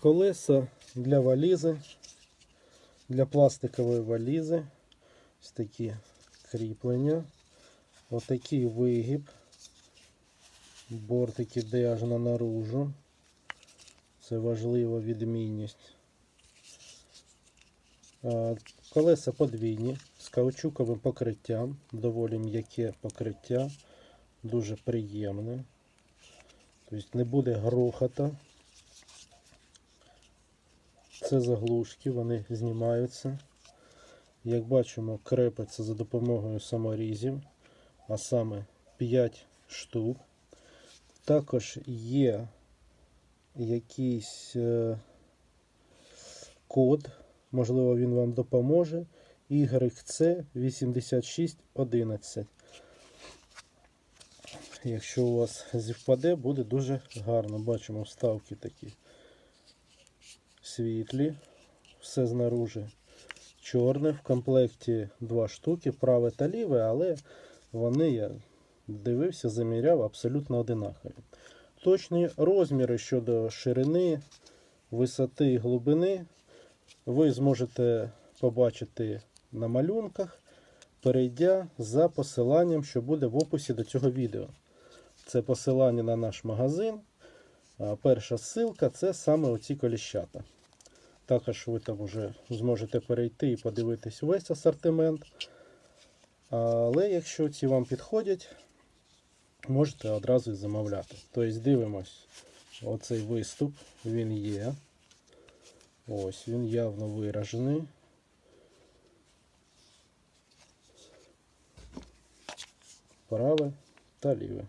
Колеса для валізи, для пластикової валізи. Ось такі кріплення. Отакий вигиб. Бортик іде аж на наружу. Це важлива відмінність. Колеса подвійні з каучуковим покриттям. Доволі м'яке покриття. Дуже приємне. Тобто не буде грохота. Це заглушки, вони знімаються. Як бачимо, крепиться за допомогою саморізів, а саме 5 штук. Також є якийсь е, код, можливо, він вам допоможе. YC8611. Якщо у вас зівпаде, буде дуже гарно. Бачимо вставки такі світлі, все знаружи чорне. В комплекті два штуки, праве та ліве, але вони, я дивився, заміряв абсолютно одинакові. Точні розміри щодо ширини, висоти і глибини ви зможете побачити на малюнках, перейдя за посиланням, що буде в описі до цього відео. Це посилання на наш магазин. Перша ссылка це саме оці коліщата. Також ви там вже зможете перейти і подивитись весь асортимент. Але якщо ці вам підходять, можете одразу і замовляти. Тобто дивимось оцей виступ, він є. Ось він явно виражений. Праве та ліве.